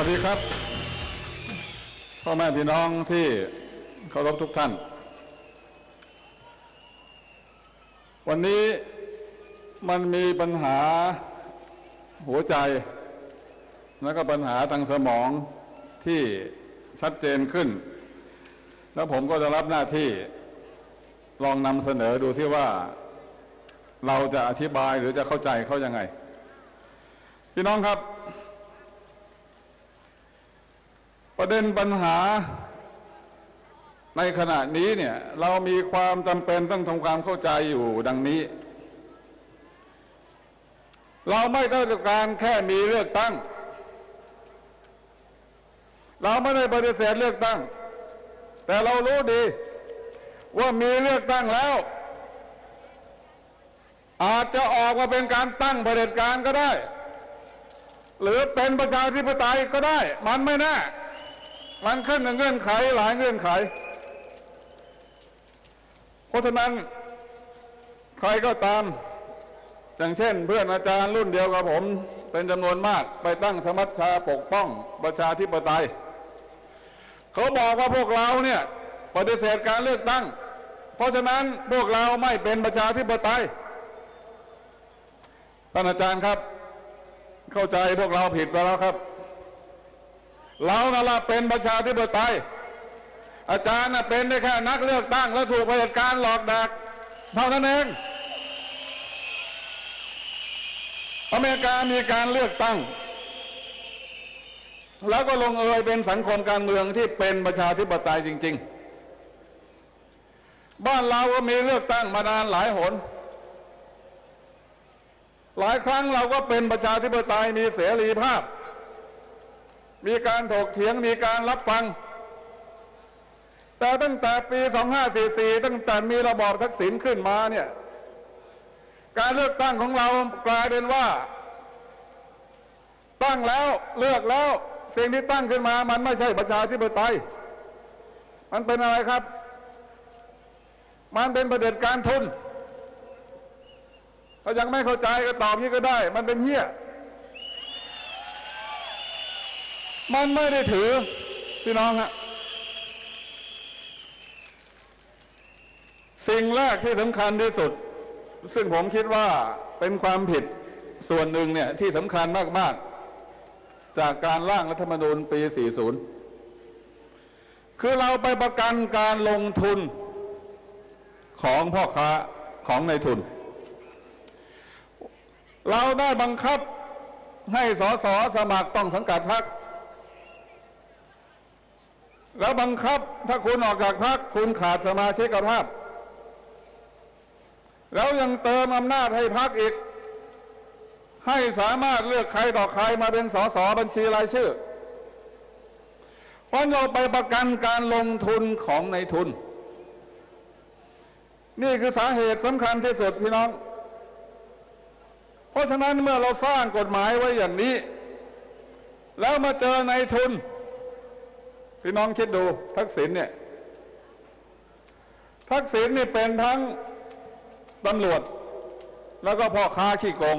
วัสดีครับพ่อแม่พี่น้องที่เคารพทุกท่าน วันนี้มันมีปัญหาหัวใจ แล้วก็ปัญหาทางสมองที่ชัดเจนขึ้น แล้วผมก็จะรับหน้าที่ลองนำเสนอดูซิว่า เราจะอธิบายหรือจะเข้าใจเขายังไง พี่น้องครับ ประเด็นปัญหาในขณะนี้เนี่ยเรามีความจำเป็นต้องทำความเข้าใจอยู่ดังนี้ เราไม่ต้องการแค่มีเลือกตั้ง เราไม่ได้ปฏิเสธเลือกตั้ง แต่เรารู้ดีว่ามีเลือกตั้งแล้ว อาจจะออกมาเป็นการตั้งเผด็จการก็ได้ หรือเป็นประชาธิปไตยก็ได้ มันไม่แน่ มันขึ้นเงื่อนไขหลายเงื่อนไข เพราะฉะนั้นใครก็ตาม อย่างเช่น เพื่อนอาจารย์รุ่นเดียวกับผม เป็นจำนวนมากไปตั้งสมัชชาปกป้องประชาธิปไตย เขาบอกว่าพวกเราเนี่ยปฏิเสธการเลือกตั้ง เพราะฉะนั้นพวกเราไม่เป็นประชาธิปไตยท่านอาจารย์ครับ เข้าใจพวกเราผิดไปแล้วครับ เรานั่นละเป็นประชาธิปไตยอาจารย์น่ะเป็นได้แค่นักเลือกตั้งแล้วถูกเผด็จการหลอกดักเท่านั้นเองอเมริกามีการเลือกตั้ง แล้วก็ลงเอยเป็นสังคมการเมืองที่เป็นประชาธิปไตยจริง ๆ บ้านเราก็มีเลือกตั้งมานานหลายหน หลายครั้งเราก็เป็นประชาธิปไตยมีเสรีภาพ มีการถกเถียงมีการรับฟัง แต่ตั้งแต่ปี 2544 ตั้งแต่มีระบอบทักษิณขึ้นมาเนี่ยการเลือกตั้งของเรากลายเป็นว่า ตั้งแล้วเลือกแล้วสิ่งที่ตั้งขึ้นมา มันไม่ใช่ประชาธิปไตย มันเป็นอะไรครับ มันเป็นประเด็จการทุน ถ้ายังไม่เข้าใจก็ตอบนี้ก็ได้ มันเป็นเหี้ย มันไม่ได้ถือพี่น้องฮะสิ่งแรกที่สำคัญที่สุด ซึ่งผมคิดว่าเป็นความผิดส่วนหนึ่งเนี่ยที่สำคัญมาก ๆ จากการร่างรัฐธรรมนูญปี 40 คือเราไปประกันการลงทุนของพ่อค้าของในทุน เราได้บังคับให้สสสมัครต้องสังกัดพรรค แล้วบังคับถ้าคุณออกจากพรรคคุณขาดสมาชิกภาพ แล้วยังเติมอำนาจให้พรรคอีก ให้สามารถเลือกใครต่อใครมาเป็นสสบัญชีรายชื่อ เพราะเราไปประกันการลงทุนของในทุน นี่คือสาเหตุสำคัญที่สุดพี่น้อง เพราะฉะนั้นเมื่อเราสร้างกฎหมายไว้อย่างนี้ แล้วมาเจอในทุน พี่น้องคิดดูทักษิณเนี่ยทักษิณนี่เป็นทั้งตำรวจ แล้วก็พ่อค้าขี้โกง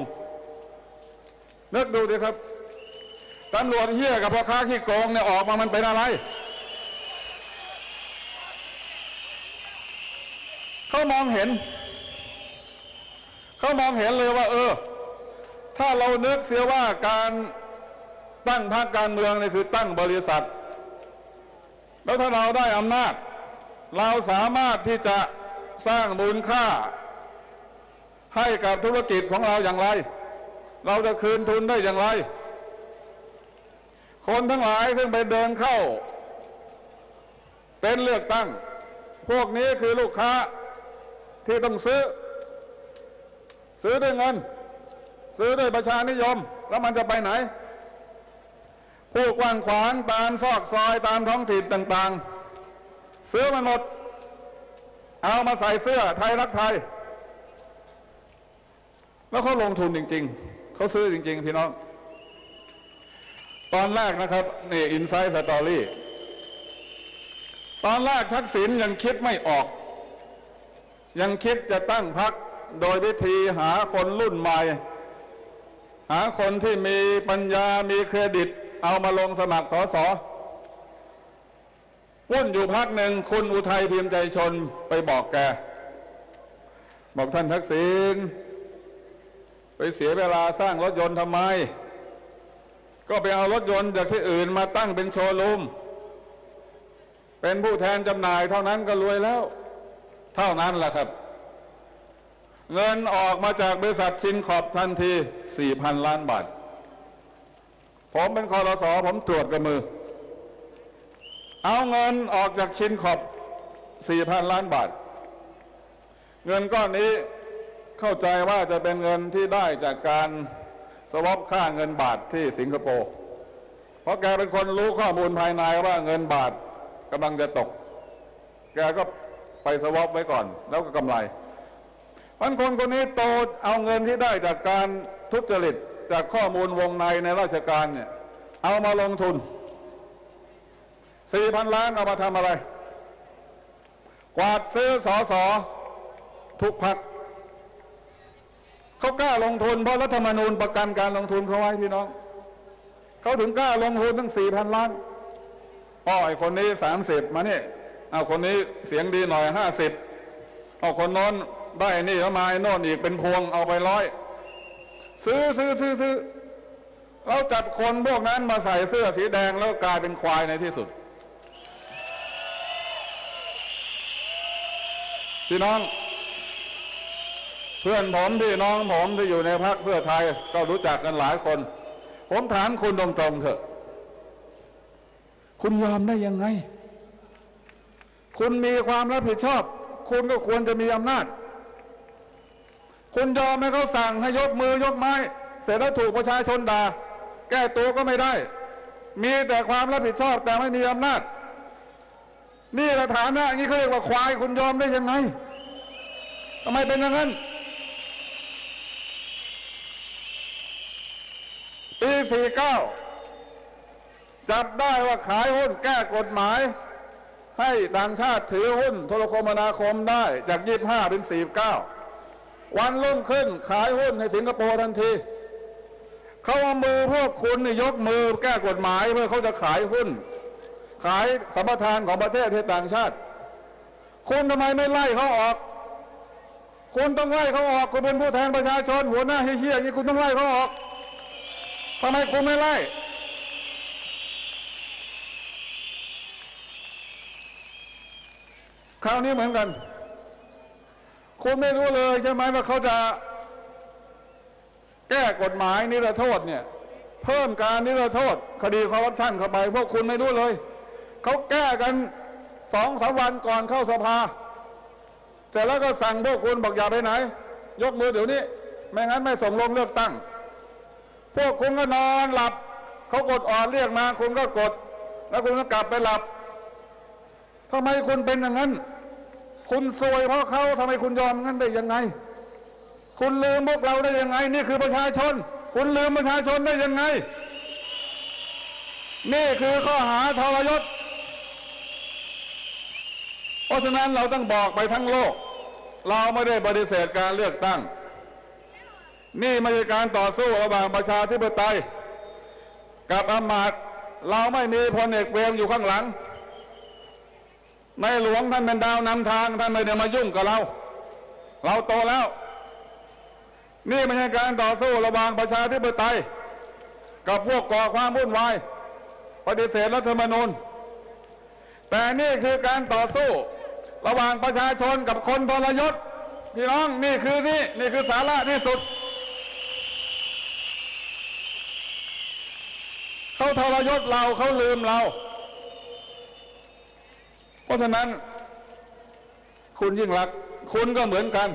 นึกดูดิครับตำรวจเฮี้ยกับพ่อค้าขี้โกงเนี่ยออกมามันเป็นอะไร เขามองเห็น เขามองเห็นเลยว่า เออ ถ้าเรานึกเสียว่าการตั้งพรรคการเมืองนี่คือตั้งบริษัท แล้วถ้าเราได้อำนาจ เราสามารถที่จะสร้างมูลค่า ให้กับธุรกิจของเราอย่างไร เราจะคืนทุนได้อย่างไร คนทั้งหลายซึ่งไปเดินเข้า เป็นเลือกตั้ง พวกนี้คือลูกค้าที่ต้องซื้อ ซื้อด้วยเงิน ซื้อด้วยประชานิยม แล้วมันจะไปไหน ผู้กว้างขวางตามซอกซอยตามท้องถิ่นต่างๆ ซื้อมันหมด เอามาใส่เสื้อไทยรักไทย แล้วเขาลงทุนจริง ๆ เขาซื้อจริง ๆ พี่น้อง ตอนแรกนะครับนี่อินไซต์สตอรี่ตอนแรกทักษิณยังคิดไม่ออก ยังคิดจะตั้งพรรคโดยวิธีหาคนรุ่นใหม่ หาคนที่มีปัญญามีเครดิต เอามาลงสมัครสอสอวุ่นอยู่พักหนึ่งคุณอุทัยพิมพ์ใจชนไปบอกแก บอกท่านทักษิณไปเสียเวลาสร้างรถยนต์ทำไม ก็ไปเอารถยนต์จากที่อื่นมาตั้งเป็นโชว์รูม เป็นผู้แทนจำหน่ายเท่านั้นก็รวยแล้ว เท่านั้นแหละครับ เงินออกมาจากบริษัทชินขอบทันที 4,000 ล้านบาท ผมเป็นคอรสอผมตรวจกับมือ เอาเงินออกจากชินขอบ4,000ล้านบาท เงินก้อนนี้เข้าใจว่าจะเป็นเงินที่ได้จากการสวอปค่าเงินบาทที่สิงคโปร์เพราะแกเป็นคนรู้ข้อมูลภายในว่าเงินบาทกำลังจะตก แกก็ไปสวอปไว้ก่อน แล้วก็กำไรมันคนคนนี้โตเอาเงินที่ได้จากการทุจริต จากข้อมูลวงในในราชการเนี่ยเอามาลงทุน4,000ล้านเอามาทำอะไร กวาดซื้อสอสอทุกพักเขากล้าลงทุน เพราะรัฐธรรมนูญประกันการลงทุนเขาไว้พี่น้องเขาถึงกล้าลงทุนตั้ง4,000ล้านอ้อไอคนนี้30มาเนี่ยเอาคนนี้เสียงดีหน่อย50เอาคนโน้นได้นี่เข้ามาไอ้โน่นอีกเป็นพวงเอาไปร้อย ซื้อซื้อซื้อซื้อเราจับคนพวกนั้นมาใส่เสื้อสีแดงแล้วกลายเป็นควายในที่สุด พี่น้อง เพื่อนผมพี่น้องผมที่อยู่ในพรรคเพื่อไทยก็รู้จักกันหลายคน ผมถามคุณตรงๆเถอะ คุณยอมได้ยังไง คุณมีความรับผิดชอบ คุณก็ควรจะมีอำนาจ คุณยอมให้เขาสั่งให้ยกมือยกไม้ เสร็จแล้วถูกประชาชนด่าแก้ตัวก็ไม่ได้ มีแต่ความรับผิดชอบแต่ไม่มีอำนาจ นี่แหละฐานะอย่างนี้เขาเรียกว่าควายคุณยอมได้ยังไงทำไมเป็นอย่างนั้น ปี49จับได้ว่าขายหุ้นแก้กฎหมาย ให้ต่างชาติถือหุ้นโทรคมนาคมได้จาก25เป็น49 วันรุ่งขึ้น ขายหุ้นในสิงคโปร์ทันทีเขาเอามือพวกคุณนี่ยกมือแก้กฎหมายเพื่อเขาจะขายหุ้น ขายสัมปทานของประเทศให้ต่างชาติ คุณทำไมไม่ไล่เขาออก คุณต้องไล่เขาออกคุณเป็นผู้แทนประชาชน หัวหน้าเฮี้ยๆอย่างนี้คุณต้องไล่เขาออกทำไมคุณไม่ไล่คราวนี้เหมือนกัน คุณไม่รู้เลยใช่ไหมว่าเขาจะ แก้กฎหมายนิรโทษเนี่ย เพิ่มการนิรโทษ คดีคอร์รัปชันเข้าไป พวกคุณไม่รู้เลยเขาแก้กันสองสามวันก่อนเข้าสภาเสร็จแล้วก็สั่งพวกคุณบอกอย่าไปไหน ยกมือเดี๋ยวนี้ ไม่งั้นไม่ส่งลงเลือกตั้ง พวกคุณก็นอนหลับเขากดอ่อนเรียกมาคุณก็กด แล้วคุณก็กลับไปหลับทำไมคุณเป็นอย่างนั้น คุณซวยเพราะเขาทำไมคุณยอมงั้นได้ยังไง คุณลืมพวกเราได้ยังไง นี่คือประชาชน คุณลืมประชาชนได้ยังไง นี่คือข้อหาทรยศเพราะฉะนั้นเราต้องบอกไปทั้งโลก เราไม่ได้ปฏิเสธการเลือกตั้ง นี่ไม่ใช่การต่อสู้ระหว่างประชาธิปไตย กับอำมาตย์เราไม่มีพลเอกเปรมอยู่ข้างหลัง ในหลวงท่านเป็นดาวนำทางท่านไม่ได้มายุ่งกับเรา เราโตแล้ว นี่ไม่ใช่การต่อสู้ระหว่างประชาธิปไตย กับพวกก่อความวุ่นวาย ปฏิเสธรัฐธรรมนูญ แต่นี่คือการต่อสู้ระหว่างประชาชนกับคนทรยศพี่น้องนี่คือนี่นี่คือสาระที่สุด เขาทรยศเราเขาลืมเรา ราะฉะนั้น คุณยิ่งรัก คุณก็เหมือนกัน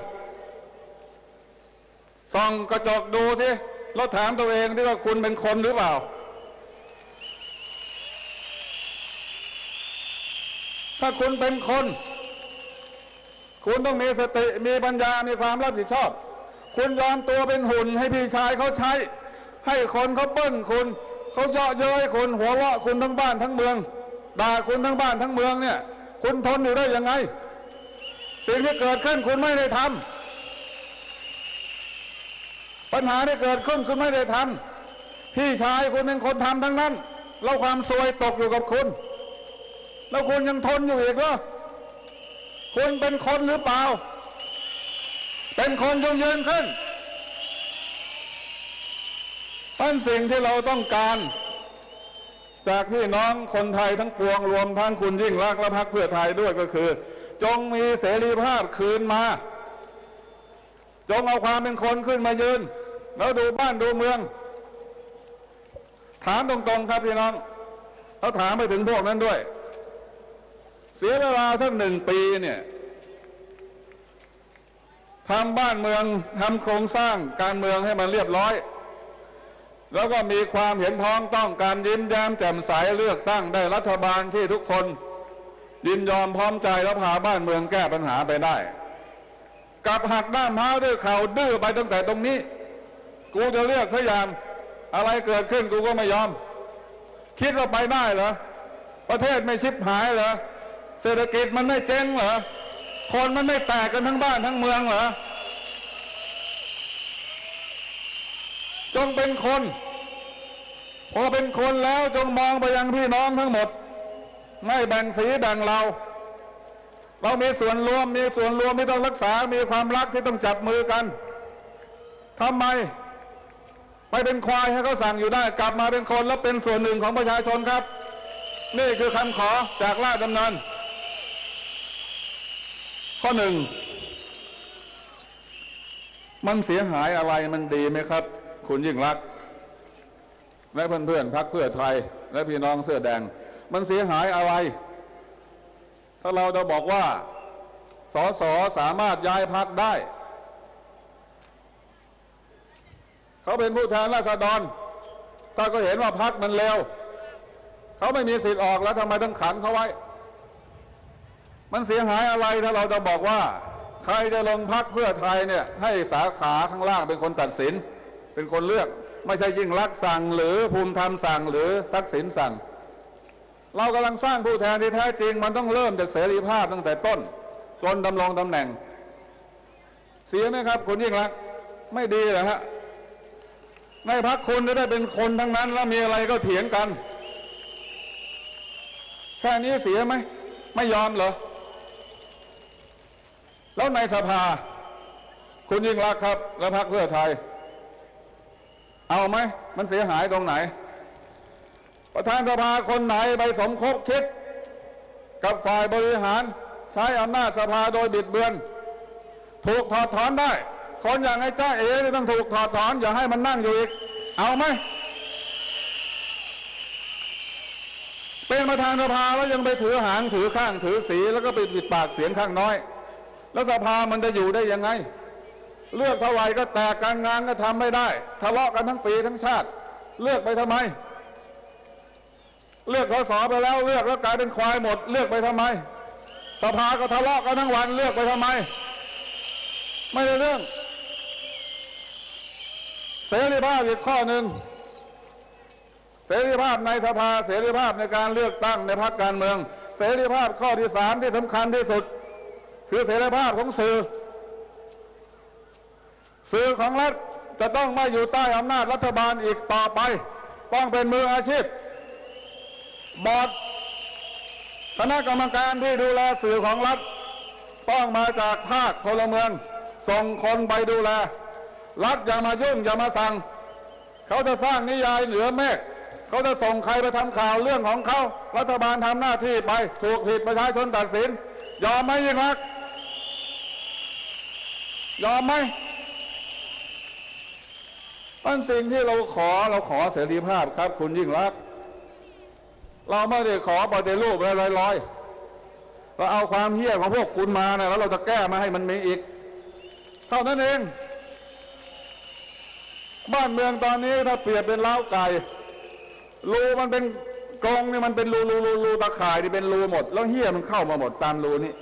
ส่องกระจกดูสิแล้วถามตัวเองที่ว่าคุณเป็นคนหรือเปล่า ถ้าคุณเป็นคน คุณต้องมีสติมีปัญญามีความรับผิดชอบ คุณยอมตัวเป็นหุ่นให้พี่ชายเขาใช้ ให้คนเขาเบิ้ลคุณเขาเยาะเย้ยคุณหัวเราะคุณทั้งบ้านทั้งเมืองด่าคุณทั้งบ้านทั้งเมืองเนี่ย คุณทนอยู่ได้ยังไง สิ่งที่เกิดขึ้นคุณไม่ได้ทำปัญหาที่เกิดขึ้นคุณไม่ได้ทำพี่ชายคุณเป็นคนทำทั้งนั้น แล้วความซวยตกอยู่กับคุณ แล้วคุณยังทนอยู่อีกเหรอคุณเป็นคนหรือเปล่า เป็นคนจงยืนขึ้นท่านสิ่งที่เราต้องการ จากพี่น้องคนไทยทั้งปวงรวมทั้งคุณยิ่งรักและพรรคเพื่อไทยด้วยก็คือ จงมีเสรีภาพคืนมา จงเอาความเป็นคนขึ้นมายืน แล้วดูบ้านดูเมือง ถามตรงๆครับพี่น้องเขาถามไปถึงพวกนั้นด้วย เสียเวลาสักหนึ่งปีเนี่ยทำบ้านเมืองทำโครงสร้างการเมืองให้มันเรียบร้อย แล้วก็มีความเห็นพ้องต้องการยิ้มแย้มแจ่มใสเลือกตั้งได้รัฐบาลที่ทุกคนยินยอมพร้อมใจแล้วพาบ้านเมืองแก้ปัญหาไปได้กลับหักด้ามเท้าด้วยเข่าดื้อไปตั้งแต่ตรงนี้ กูจะเลือกสักอย่างอะไรเกิดขึ้นกูก็ไม่ยอม คิดว่าไปได้เหรอประเทศไม่ชิบหายเหรอเศรษฐกิจมันไม่เจ๊งเหรอคนมันไม่แตกกันทั้งบ้านทั้งเมืองเหรอจงเป็นคน พอเป็นคนแล้วจงมองไปยังพี่น้องทั้งหมด ไม่แบ่งสีแบ่งเรา เรามีส่วนรวมมีส่วนรวมที่ต้องรักษา มีความรักที่ต้องจับมือกันทำไมไม่เป็นควายให้เขาสั่งอยู่ได้ กลับมาเป็นคนแล้วเป็นส่วนหนึ่งของประชาชนครับ นี่คือคำขอจากราชดำเนิน ข้อหนึ่งมันเสียหายอะไรมันดีไหมครับ คุณยิ่งรักษ และเพื่อนๆพักเพื่อไทย และพี่น้องเสื้อแดง มันเสียหายอะไร ถ้าเราจะบอกว่าสสสามารถย้ายพักได้ เขาเป็นผู้แทนราษฎร ถ้าก็เห็นว่าพักมันเลวเขาไม่มีสิทธิ์ออกแล้วทำไมต้องขังเขาไว้ มันเสียหายอะไรถ้าเราจะบอกว่า ใครจะลงพักเพื่อไทยเนี่ย ให้สาขาข้างล่างเป็นคนตัดสิน เป็นคนเลือก ไม่ใช่ยิ่งรักสั่งหรือภูมิธรรมสั่งหรือทักษิณสั่ง เรากำลังสร้างผู้แทนที่แท้จริง มันต้องเริ่มจากเสรีภาพตั้งแต่ต้น จนดำรงตำแหน่ง เสียไหมครับคุณยิ่งรักไม่ดีเหรอฮะในพักคุณจะได้เป็นคนทั้งนั้น แล้วมีอะไรก็เถียงกัน แค่นี้เสียไหมไม่ยอมเหรอ แล้วในสภา คุณยิ่งรักครับ และพรรคเพื่อไทย เอาไหมมันเสียหายตรงไหน ประธานสภาคนไหนไปสมคบคิด กับฝ่ายบริหารใช้อำนาจสภาโดยบิดเบือน ถูกถอดถอนได้ คนอย่างไอ้จ้าเอ๋ต้องถูกถอดถอน อย่าให้มันนั่งอยู่อีก เอาไหมเป็นประธานสภาแล้วยังไปถือหางถือข้างถือสี แล้วก็ไปปิดปากเสียงข้างน้อย แล้วสภามันจะอยู่ได้ยังไง เลือกเท่าไหร่ก็แตกการงานก็ทำไม่ได้ ทะเลาะกันทั้งปีทั้งชาติ เลือกไปทำไม เลือกสสไปแล้วเลือกแล้วกลายเป็นควายหมด เลือกไปทำไม สภาก็ทะเลาะกันทั้งวันเลือกไปทำไม ไม่ได้เรื่อง เสรีภาพอีกข้อหนึ่งเสรีภาพในสภาเสรีภาพในการเลือกตั้งในพรรคการเมือง เสรีภาพข้อที่สามที่สำคัญที่สุด คือเสรีภาพของสื่อ สื่อของรัฐจะต้องไม่อยู่ใต้อำนาจรัฐบาลอีกต่อไป ต้องเป็นมืออาชีพ บอร์ดคณะกรรมการที่ดูแลสื่อของรัฐ ต้องมาจากภาคพลเมือง ส่งคนไปดูแล รัฐอย่ามายุ่งอย่ามาสั่ง เขาจะสร้างนิยายเหนือเมฆเขาจะส่งใครไปทำข่าวเรื่องของเขา รัฐบาลทำหน้าที่ไป ถูกผิดประชาชนตัดสิน ยอมไหมยิ่งรัก ยอมไหม นั่นสิ่งที่เราขอเราขอเสรีภาพครับ คุณยิ่งรัก เราไม่ได้ขอปฏิรูปอะไรลอยๆเราเอาความเหี้ยของพวกคุณมานะแล้วเราจะแก้มาให้มันมีอีก เท่านั้นเอง บ้านเมืองตอนนี้ถ้าเปรียบเป็นเล้าไก่รูมันเป็นกรงนี่มันเป็นรูรูรูรูตะข่ายนี่เป็นรูหมด แล้วเหี้ยมันเข้ามาหมดตามรูนี้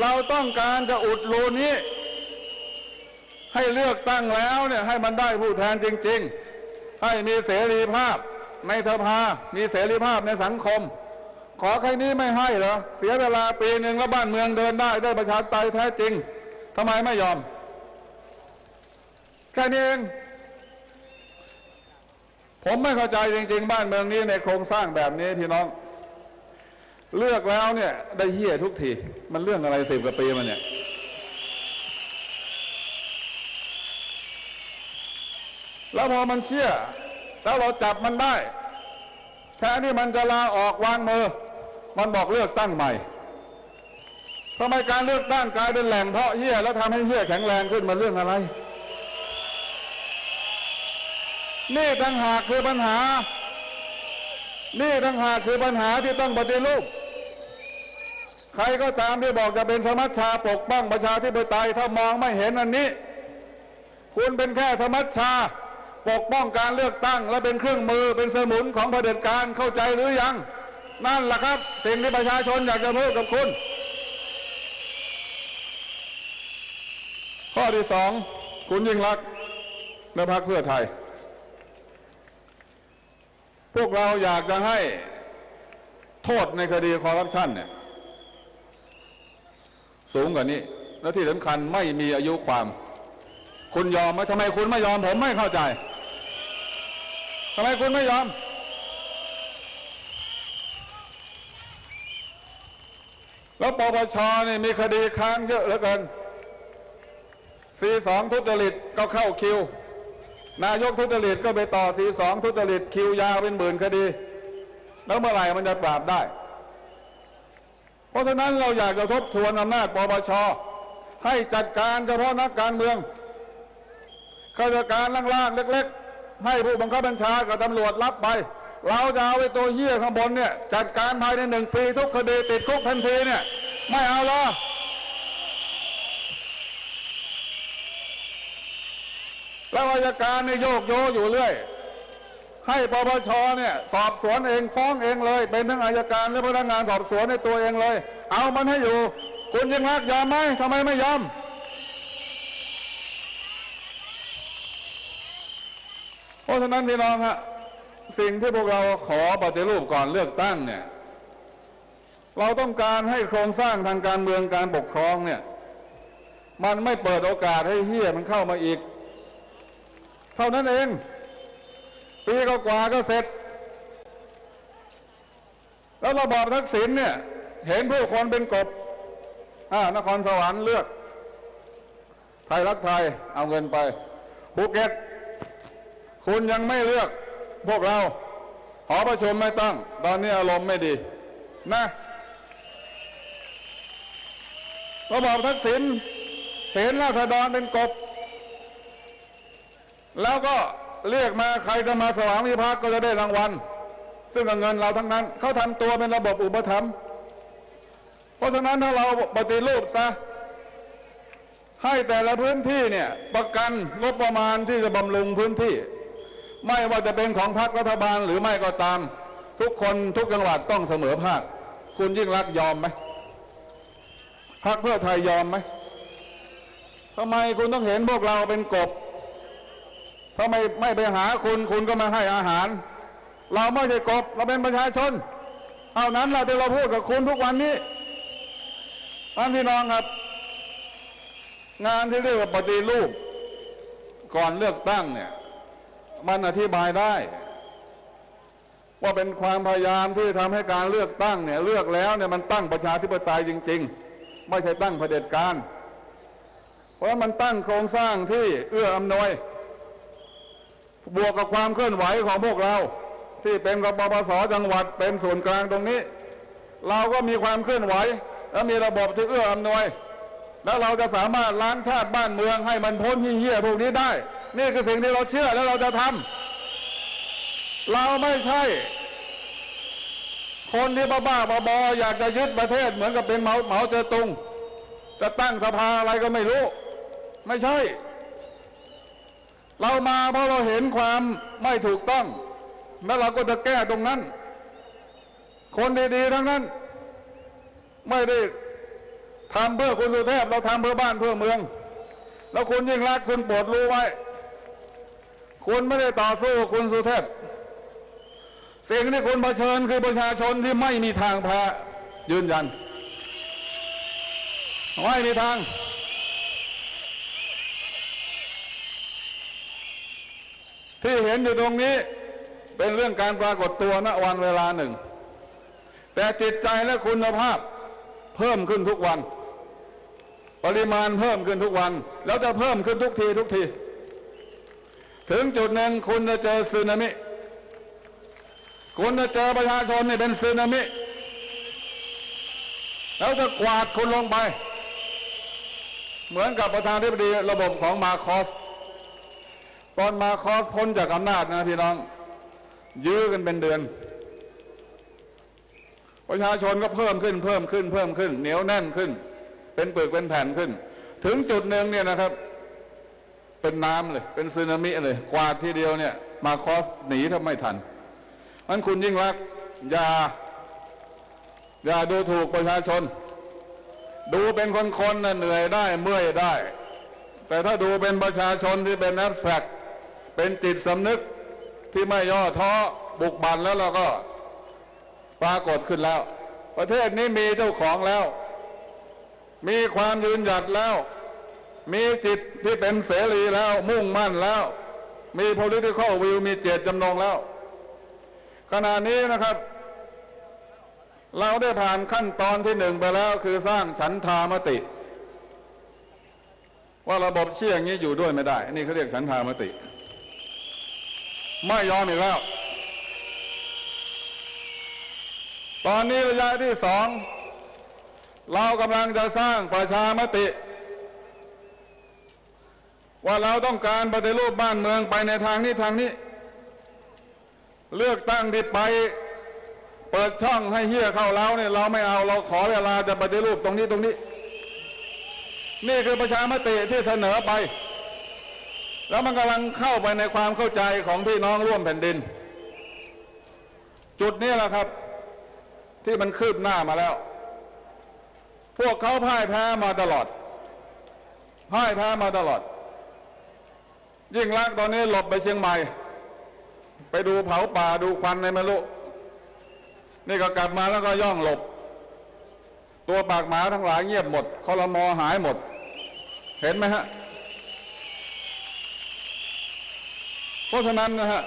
เราต้องการจะอุดรูนี้ ให้เลือกตั้งแล้วเนี่ยให้มันได้ผู้แทนจริง ๆ ให้มีเสรีภาพในสภา มีเสรีภาพในสังคม ขอแค่นี้ไม่ให้เหรอ เสียเวลาปีหนึ่งแล้วบ้านเมืองเดินได้ได้ประชาธิปไตยแท้จริงทำไมไม่ยอม แค่นี้เองผมไม่เข้าใจจริง ๆ บ้านเมืองนี้ในโครงสร้างแบบนี้พี่น้อง เลือกแล้วเนี่ยได้เหี้ยทุกที มันเรื่องอะไรสิบกว่าปีมันเนี่ย แล้วพอมันเชื่อ แล้วเราจับมันได้ แทนที่มันจะลาออกวางมือ มันบอกเลือกตั้งใหม่ทำไมการเลือกตั้งกลายเป็นแหล่งเพาะเหี้ยแล้วทำให้เหี้ยแข็งแรงขึ้นมันเรื่องอะไร นี่ต่างหากคือปัญหา นี่ต่างหากคือปัญหาที่ต้องปฏิรูปใครก็ตามที่บอกจะเป็นสมัชชาปกป้องประชาธิปไตยถ้ามองไม่เห็นอันนี้ คุณเป็นแค่สมัชชา ปกป้องการเลือกตั้ง และเป็นเครื่องมือเป็นสมุนของเผด็จการเข้าใจหรือยัง นั่นแหละครับ สิ่งที่ประชาชนอยากจะพูดกับคุณ ข้อที่สองคุณยิ่งรักและพรรคเพื่อไทย พวกเราอยากจะให้โทษในคดีคอร์รัปชันเนี่ยสูงกว่านี้ และที่สำคัญไม่มีอายุความ คุณยอมไหมทำไมคุณไม่ยอมผมไม่เข้าใจ ทำไมคุณไม่ยอม แล้วปปชนี่มีคดีค้างเยอะเหลือเกินสีสองทุจริตก็เข้าคิว นายกทุจริตก็ไปต่อสีสองทุจริตคิวยาวเป็นหมื่นคดี แล้วเมื่อไหร่มันจะปราบได้ เพราะฉะนั้นเราอยากจะทบทวนอำนาจปปชให้จัดการเฉพาะนักการเมืองข้าราชการล่างๆเล็ก ๆ ให้ผู้บังคับบัญชากับตำรวจรับไป เราจะเอาไอ้ตัวเหี้ยข้างบนเนี่ยจัดการภายในหนึ่งปีทุกคดีติดคุกทันทีเนี่ยไม่เอาหรอแล้วอายการเนี่ยโยกโยอยู่เรื่อย ให้ปปชเนี่ยสอบสวนเองฟ้องเองเลย เป็นทั้งอายการและพนักงานสอบสวนในตัวเองเลย เอามันให้อยู่ คุณยังรักยอมไหมทำไมไม่ยอม เพ ราะฉะนั้นพี่น้องฮะสิ่งที่พวกเราขอปฏิรูปก่อนเลือกตั้งเนี่ยเราต้องการให้โครงสร้างทางการเมืองการปกครองเนี่ย มันไม่เปิดโอกาสให้เฮี้ยมันเข้ามาอีก เท่านั้นเอง ปีก็กว่าก็เสร็จ แล้วระบอบทักษิณเนี่ย เห็นผู้คนเป็นกบอ่านครสวรรค์เลือก ไทยรักไทยเอาเงินไปภูเก็ต คุณยังไม่เลือกพวกเรา หอประชุมไม่ตั้ง ตอนนี้อารมณ์ไม่ดี นะระบอบทักษิณเห็นราษฎรเป็นกบ แล้วก็เรียกมาใครจะมาสว่างวิภาคก็จะได้รางวัล ซึ่งเงินเราทั้งนั้น เขาทำตัวเป็นระบบอุปถัมภ์เพราะฉะนั้นถ้าเราปฏิรูปซะให้แต่ละพื้นที่เนี่ยประกันงบประมาณที่จะบำรุงพื้นที่ ไม่ว่าจะเป็นของพรรครัฐบาลหรือไม่ก็ตาม ทุกคนทุกจังหวัดต้องเสมอภาค คุณยิ่งรักยอมไหมพรรคเพื่อไทยยอมไหมทำไมคุณต้องเห็นพวกเราเป็นกบทำไมไม่ไปหาคุณคุณก็มาให้อาหาร เราไม่ใช่กบเราเป็นประชาชนเท่านั้นเราที่เราพูดกับคุณทุกวันนี้ท่านพี่น้องครับ งานที่เรียกว่าปฏิรูปก่อนเลือกตั้งเนี่ย มันอธิบายได้ ว่าเป็นความพยายามที่ทำให้การเลือกตั้งเนี่ยเลือกแล้วเนี่ยมันตั้งประชาธิปไตยจริง ๆ ไม่ใช่ตั้งเผด็จการ เพราะมันตั้งโครงสร้างที่เอื้ออำนวย บวกกับความเคลื่อนไหวของพวกเรา ที่เป็นกปปสจังหวัดเป็นส่วนกลางตรงนี้ เราก็มีความเคลื่อนไหว และมีระบบที่เอื้ออำนวย แล้วเราจะสามารถล้างชาติบ้านเมืองให้มันพ้นที่เหี้ยพวกนี้ได้ นี่คือสิ่งที่เราเชื่อแล้วเราจะทำเราไม่ใช่ คนที่บ้าๆบอๆอยากจะยึดประเทศ เหมือนกับเป็นเหมาเหมาเจอตุง จะตั้งสภาอะไรก็ไม่รู้ ไม่ใช่ เรามาเพราะเราเห็นความไม่ถูกต้อง แล้วเราก็จะแก้ตรงนั้น คนดีๆทั้งนั้น ไม่ได้ทำเพื่อคุณสุเทพเราทำเพื่อบ้านเพื่อเมือง แล้วคุณยิ่งรักคุณโปรดรู้ไว้ คุณไม่ได้ต่อสู้คุณสุเทพ สิ่งที่คุณเผชิญคือประชาชนที่ไม่มีทางแพ้ยืนยัน ไม่มีทาง ที่เห็นอยู่ตรงนี้เป็นเรื่องการปรากฏตัวณวันเวลาหนึ่ง แต่จิตใจและคุณภาพเพิ่มขึ้นทุกวัน ปริมาณเพิ่มขึ้นทุกวัน แล้วจะเพิ่มขึ้นทุกทีทุกที ถึงจุดหนึ่งคุณจะเจอสึนามิ คุณจะเจอประชาชนนี่เป็นสึนามิ แล้วจะกวาดคุณลงไป เหมือนกับประธานาธิบดีระบบของมาคอส ตอนมาคอสพ้นจากอำนาจนะพี่น้อง ยื้อกันเป็นเดือน ประชาชนก็เพิ่มขึ้นเพิ่มขึ้นเพิ่มขึ้น เหนียวแน่นขึ้น เป็นปึกเป็นแผ่นขึ้น ถึงจุดหนึ่งเนี่ยนะครับ เป็นน้ำเลย เป็นสึนามิเลย กวาดทีเดียวเนี่ย มาคอสหนีถ้าไม่ทันมันคุณยิ่งรักอย่า อย่าดูถูกประชาชน ดูเป็นคนๆน่ะเหนื่อยได้เมื่อยได้ แต่ถ้าดูเป็นประชาชนที่เป็นแอดแฟกเป็นจิตสำนึกที่ไม่ย่อท้อบุกบันแล้วเราก็ปรากฏขึ้นแล้ว ประเทศนี้มีเจ้าของแล้ว มีความยืนหยัดแล้ว มีจิตที่เป็นเสรีแล้วมุ่งมั่นแล้ว มี political will มีเจตจำนงแล้ว ขณะนี้นะครับ เราได้ผ่านขั้นตอนที่หนึ่งไปแล้วคือสร้างฉันทามติ ว่าระบบเชี่ยงนี้อยู่ด้วยไม่ได้ นี่เขาเรียกฉันทามติ ไม่ยอมอีกแล้ว ตอนนี้ระยะที่สองเรากำลังจะสร้างประชามติ ว่าเราต้องการปฏิรูปบ้านเมืองไปในทางนี้ทางนี้ เลือกตั้งที่ไป เปิดช่องให้เฮี้ยเข้าเราเนี่ยเราไม่เอาเราขอเวลาจะปฏิรูปตรงนี้ตรงนี้ นี่คือประชามติที่เสนอไป แล้วมันกำลังเข้าไปในความเข้าใจของพี่น้องร่วมแผ่นดิน จุดนี้แหละครับ ที่มันคืบหน้ามาแล้ว พวกเขาพ่ายแพ้มาตลอดพ่ายแพ้มาตลอด ยิ่งรักษณ์ตอนนี้หลบไปเชียงใหม่ ไปดูเผาป่าดูควันในม่รู้นี่ก็กลับมาแล้วก็ย่องหลบ ตัวปากหมาทั้งหลายเงียบหมดคอรมอหายหมด เห็นไหมฮะ เพราะฉะนั้นนะฮะ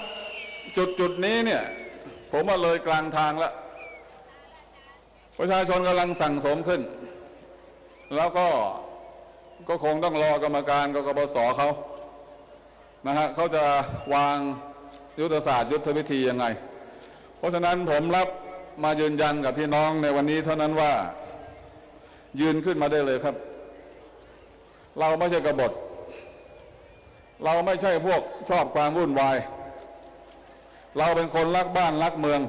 จุดจุดนี้เนี่ย ผมว่าเลยกลางทางแล้วประชาชนกำลังสั่งสมขึ้น แล้วก็ก็คงต้องรอกรรมการกกปสเขา นะฮะเขาจะวางยุทธศาสตร์ยุทธวิธียังไง เพราะฉะนั้นผมรับมายืนยันกับพี่น้องในวันนี้เท่านั้นว่ายืนขึ้นมาได้เลยครับ เราไม่ใช่กบฏ เราไม่ใช่พวกชอบความวุ่นวาย เราเป็นคนรักบ้านรักเมือง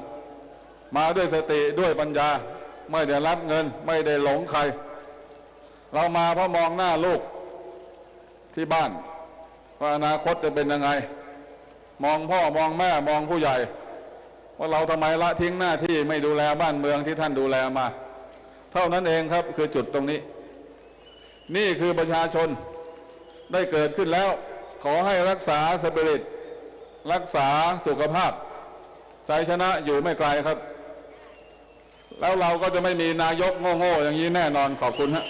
มาด้วยสติด้วยปัญญา ไม่ได้รับเงิน ไม่ได้หลงใคร เรามาเพราะมองหน้าลูกที่บ้าน ว่าอนาคตจะเป็นยังไง มองพ่อมองแม่มองผู้ใหญ่ ว่าเราทำไมละทิ้งหน้าที่ไม่ดูแลบ้านเมืองที่ท่านดูแลมา เท่านั้นเองครับคือจุดตรงนี้ นี่คือประชาชนได้เกิดขึ้นแล้ว ขอให้รักษาสปิริต รักษาสุขภาพใจชนะอยู่ไม่ไกลครับ แล้วเราก็จะไม่มีนายกโง่ๆอย่างนี้แน่นอนขอบคุณฮะ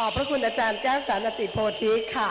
ขอบพระคุณอาจารย์แก้วสารติโพธิค่ะ